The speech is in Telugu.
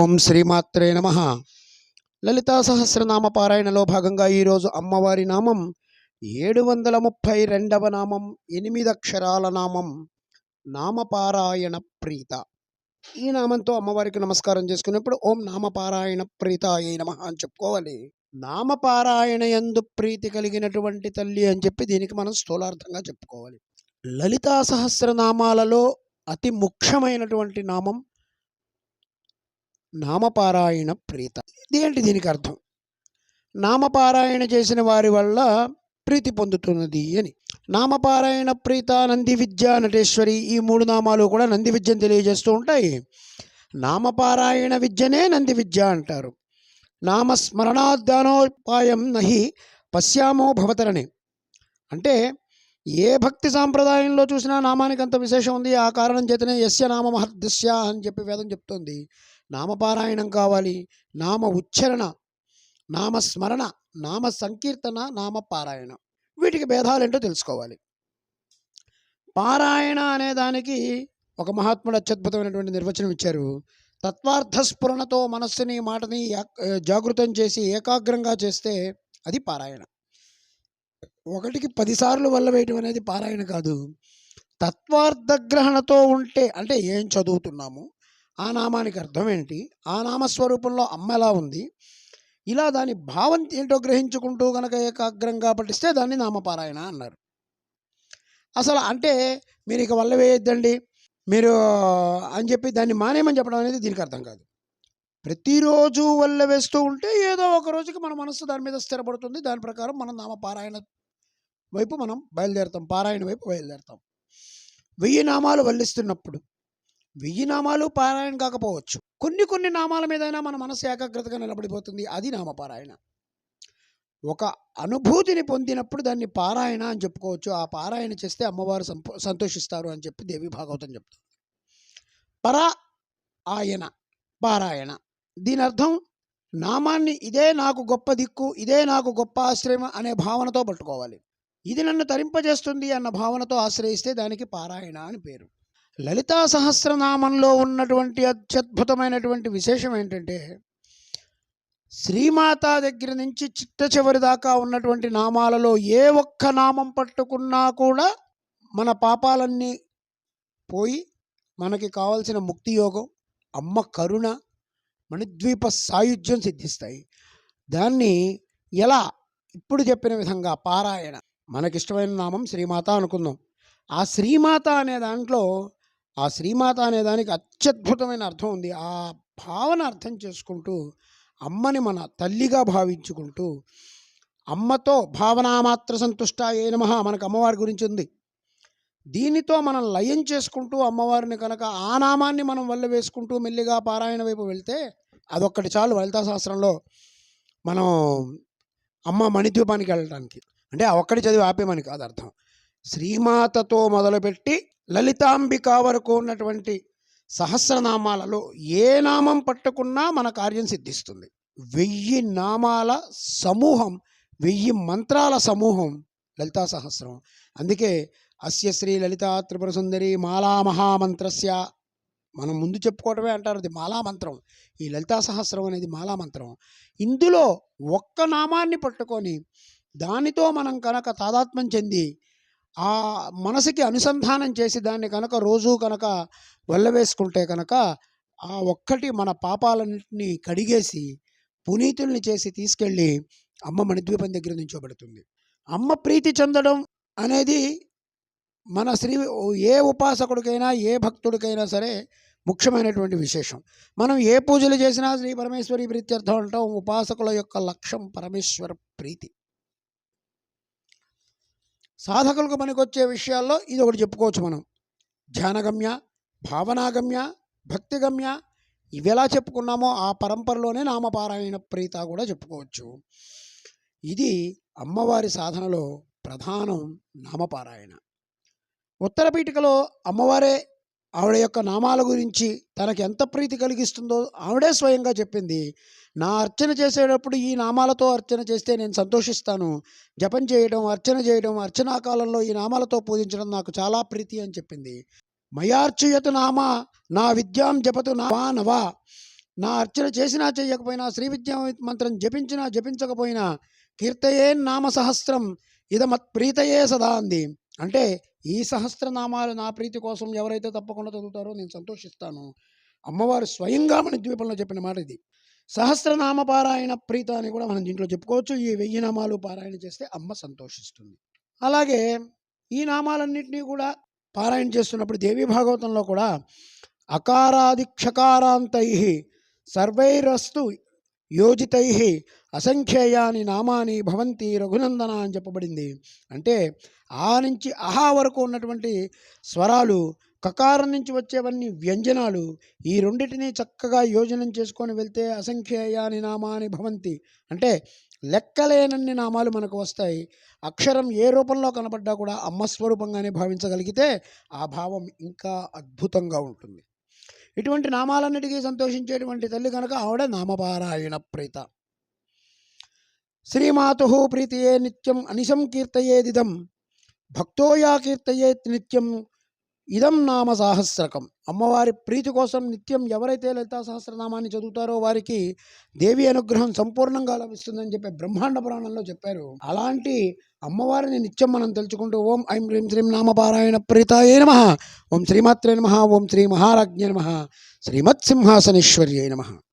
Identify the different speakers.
Speaker 1: ఓం శ్రీమాత్రే నమ. లలితా సహస్రనామ పారాయణలో భాగంగా ఈరోజు అమ్మవారి నామం ఏడు వందల ముప్పై రెండవ నామం ఎనిమిది అక్షరాల నామం నామపారాయణ ప్రీత. ఈ నామంతో అమ్మవారికి నమస్కారం చేసుకున్నప్పుడు ఓం నామపారాయణ ప్రీత ఏ నమ అని చెప్పుకోవాలి. నామపారాయణ ఎందు ప్రీతి కలిగినటువంటి తల్లి అని చెప్పి దీనికి మనం స్థూలార్థంగా చెప్పుకోవాలి. లలితా సహస్రనామాలలో అతి ముఖ్యమైనటువంటి నామం నామపారాయణ ప్రీత. ఇదేంటి దీనికి అర్థం? నామపారాయణ చేసిన వారి వల్ల ప్రీతి పొందుతున్నది అని. నామపారాయణ ప్రీత నంది విద్య నటేశ్వరి ఈ మూడు నామాలు కూడా నంది విద్యను తెలియజేస్తూ ఉంటాయి. నామపారాయణ విద్యనే నంది విద్య అంటారు. నామస్మరణాద్గానోపాయం నహి పశ్యామో భవతరణి. అంటే ఏ భక్తి సాంప్రదాయంలో చూసినా నామానికి అంత విశేషం ఉంది. ఆ కారణం చేతనే యస్య నామ మహర్దస్య అని చెప్పి వేదం చెప్తుంది. నామపారాయణం కావాలి. నామ ఉచ్చరణ నామస్మరణ నామ సంకీర్తన నామ పారాయణ. వీటికి భేదాలేంటో తెలుసుకోవాలి. పారాయణ అనే దానికి ఒక మహాత్ముడు అత్యద్భుతమైనటువంటి నిర్వచనం ఇచ్చారు. తత్వార్థస్ఫురణతో మనస్సుని మాటని జాగృతం చేసి ఏకాగ్రంగా చేస్తే అది పారాయణ. ఒకటికి పదిసార్లు వల్ల వేయటం అనేది పారాయణ కాదు. తత్వార్థగ్రహణతో ఉంటే అంటే ఏం చదువుతున్నాము? ఆ నామానికి అర్థం ఏంటి? ఆ నామస్వరూపంలో అమ్మ ఎలా ఉంది? ఇలా దాని భావం ఏంటో గ్రహించుకుంటూ కనుక ఏకాగ్రంగా పఠిస్తే దాన్ని నామపారాయణ అన్నారు. అసలు అంటే మీరు ఇక వల్ల వేయొద్దండి. మీరు అని చెప్పి దాన్ని మానేయమని చెప్పడం అనేది దీనికి అర్థం కాదు. ప్రతిరోజు వల్ల వేస్తూ ఉంటే ఏదో ఒక రోజుకి మన మనస్సు దాని మీద స్థిరపడుతుంది. దాని ప్రకారం మనం నామపారాయణ వైపు మనం బయలుదేరుతాం. పారాయణ వైపు బయలుదేరుతాం. వెయ్యి నామాలు వల్లిస్తున్నప్పుడు వెయ్యి నామాలు పారాయణ కాకపోవచ్చు. కొన్ని కొన్ని నామాల మీదైనా మన మనసు ఏకాగ్రతగా నిలబడిపోతుంది. అది నామపారాయణ. ఒక అనుభూతిని పొందినప్పుడు దాన్ని పారాయణ అని చెప్పుకోవచ్చు. ఆ పారాయణ చేస్తే అమ్మవారు సంతోషిస్తారు అని చెప్పి దేవి భాగవతం చెప్తుంది. పర ఆయన పారాయణ. దీని అర్థం నామాన్ని ఇదే నాకు గొప్ప దిక్కు ఇదే నాకు గొప్ప ఆశ్రయం అనే భావనతో పట్టుకోవాలి. ఇది నన్ను తరింపజేస్తుంది అన్న భావనతో ఆశ్రయిస్తే దానికి పారాయణ అని పేరు. లలితా సహస్రనామంలో ఉన్నటువంటి అత్యద్భుతమైనటువంటి విశేషం ఏంటంటే శ్రీమాత దగ్గర నుంచి చిట్ట చివరి దాకా ఉన్నటువంటి నామాలలో ఏ ఒక్క నామం పట్టుకున్నా కూడా మన పాపాలన్నీ పోయి మనకి కావలసిన ముక్తి యోగం అమ్మ కరుణ మణిద్వీప సాయుధ్యం సిద్ధిస్తాయి. దాన్ని ఎలా ఇప్పుడు చెప్పిన విధంగా పారాయణ మనకిష్టమైన నామం శ్రీమాత అనుకుందాం. ఆ శ్రీమాత అనే దాంట్లో ఆ శ్రీమాత అనే దానికి అత్యద్భుతమైన అర్థం ఉంది. ఆ భావన అర్థం చేసుకుంటూ అమ్మని మన తల్లిగా భావించుకుంటూ అమ్మతో భావనామాత్ర సంతుష్ట ఏ నమ మనకు అమ్మవారి గురించి ఉంది. దీనితో మనం లయం చేసుకుంటూ అమ్మవారిని కనుక ఆ నామాన్ని మనం వల్ల వేసుకుంటూ మెల్లిగా పారాయణ వైపు వెళ్తే అదొక్కటి చాలు లలితా శాస్త్రంలో మనం అమ్మ మణిద్వీపానికి వెళ్ళడానికి అంటే ఒక్కటి చదివి ఆపేమని కాదు అర్థం. శ్రీమాతతో మొదలుపెట్టి లలితాంబిక వరకు ఉన్నటువంటి సహస్రనామాలలో ఏ నామం పట్టుకున్నా మన కార్యం సిద్ధిస్తుంది. వెయ్యి నామాల సమూహం వెయ్యి మంత్రాల సమూహం లలితా సహస్రం. అందుకే అస్య శ్రీ లలితా త్రిపుర సుందరి మాలా మహామంత్రస్య. మనం ముందు చెప్పుకోవటమే అంటారు అది మాలా మంత్రం. ఈ లలితా సహస్రం అనేది మాలా మంత్రం. ఇందులో ఒక్క నామాన్ని పట్టుకొని దానితో మనం కనుక తాదాత్మ్యం చెంది ఆ మనసుకి అనుసంధానం చేసి దాన్ని కనుక రోజు కనుక వెళ్ళవేసుకుంటే కనుక ఆ ఒక్కటి మన పాపాలన్నింటినీ కడిగేసి పునీతుల్ని చేసి తీసుకెళ్ళి అమ్మ మణిద్వీపం దగ్గర నుంచోబెడుతుంది. అమ్మ ప్రీతి చెందడం అనేది మన శ్రీ ఏ ఉపాసకుడికైనా ఏ భక్తుడికైనా సరే ముఖ్యమైనటువంటి విశేషం. మనం ఏ పూజలు చేసినా శ్రీ పరమేశ్వరి ప్రీత్యర్థం అంటాం ఉపాసకుల యొక్క లక్ష్యం పరమేశ్వర ప్రీతి. సాధకులకు పనికొచ్చే విషయాల్లో ఇది ఒకటి చెప్పుకోవచ్చు మనం. ధ్యానగమ్య భావనాగమ్య భక్తిగమ్య ఇవి ఎలా చెప్పుకున్నామో ఆ పరంపరలోనే నామపారాయణ ప్రీత కూడా చెప్పుకోవచ్చు. ఇది అమ్మవారి సాధనలో ప్రధానం నామపారాయణ. ఉత్తర పీఠికలో అమ్మవారే ఆవిడ యొక్క నామాల గురించి తనకు ఎంత ప్రీతి కలిగిస్తుందో ఆవిడే స్వయంగా చెప్పింది. నా అర్చన చేసేటప్పుడు ఈ నామాలతో అర్చన చేస్తే నేను సంతోషిస్తాను. జపం చేయడం అర్చన చేయడం అర్చనా కాలంలో ఈ నామాలతో పూజించడం నాకు చాలా ప్రీతి అని చెప్పింది. మయార్చయతు నామ నా విద్యాం జపతు నామా నవా. నా అర్చన చేసినా చేయకపోయినా శ్రీ విద్యా మంత్రం జపించినా జపించకపోయినా కీర్తయే నామ సహస్రం ఇదమత్ ప్రీతయే సదా అంది. అంటే ఈ సహస్రనామాలు నా ప్రీతి కోసం ఎవరైతే తప్పకుండా చదువుతారో నేను సంతోషిస్తాను. అమ్మవారు స్వయంగా మన ద్వీపంలో చెప్పిన మాట ఇది. సహస్రనామ పారాయణ ప్రీత అని కూడా మనం దీంట్లో చెప్పుకోవచ్చు. ఈ వెయ్యి నామాలు పారాయణ చేస్తే అమ్మ సంతోషిస్తుంది. అలాగే ఈ నామాలన్నింటినీ కూడా పారాయణ చేస్తున్నప్పుడు దేవి భాగవతంలో కూడా అకారాదిక్షకారాంతై సర్వైరస్తు యోజితై అసంఖ్యేయాని నామాని భవంతి రఘునందన అని చెప్పబడింది. అంటే ఆ నుంచి అహా వరకు ఉన్నటువంటి స్వరాలు కకారం నుంచి వచ్చేవన్నీ వ్యంజనాలు. ఈ రెండింటినీ చక్కగా యోజనం చేసుకొని వెళ్తే అసంఖ్యేయాని నామాని భవంతి. అంటే లెక్కలేనన్ని నామాలు మనకు వస్తాయి. అక్షరం ఏ రూపంలో కనపడ్డా కూడా అమ్మ స్వరూపంగానే భావించగలిగితే ఆ భావం ఇంకా అద్భుతంగా ఉంటుంది. ఇటువంటి నామాలన్నిటికీ సంతోషించేటువంటి తల్లి కనుక ఆవిడ నామపారాయణ ప్రీత. శ్రీమాతు ప్రీతియే నిత్యం అనిశం కీర్తయేదిదం భక్తోయా కీర్తయేత్ నిత్యం ఇదం నామ సహస్రకం. అమ్మవారి ప్రీతి కోసం నిత్యం ఎవరైతే లలితా సహస్రనామాన్ని చదువుతారో వారికి దేవి అనుగ్రహం సంపూర్ణంగా లభిస్తుందని చెప్పి బ్రహ్మాండ పురాణంలో చెప్పారు. అలాంటి అమ్మవారిని నిత్యం మనం తెలుసుకుంటూ ఓం ఐం హ్రీం శ్రీం నామపారాయణ ప్రీతాయే నమ ఓం శ్రీమాత్రే నమ ఓం శ్రీ మహారాజ్ఞ నమ శ్రీమత్సింహాసనేశ్వర్యే నమ.